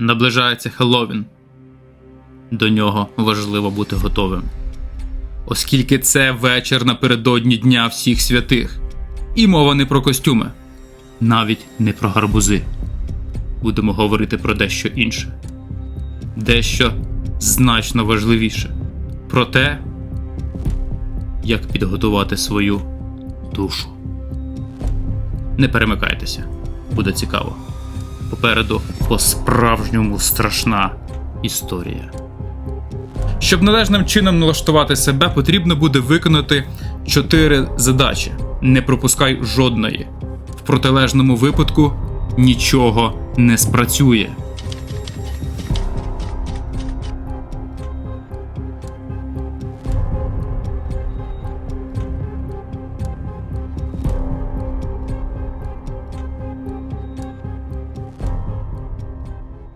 Наближається Хеллоуін. До нього важливо бути готовим. Оскільки це вечір напередодні Дня всіх святих. І мова не про костюми, навіть не про гарбузи. Будемо говорити про дещо інше. Дещо значно важливіше. Про те, як підготувати свою душу. Не перемикайтеся, буде цікаво. Попереду по-справжньому страшна історія. Щоб належним чином налаштувати себе, потрібно буде виконати чотири задачі. Не пропускай жодної. В протилежному випадку нічого не спрацює.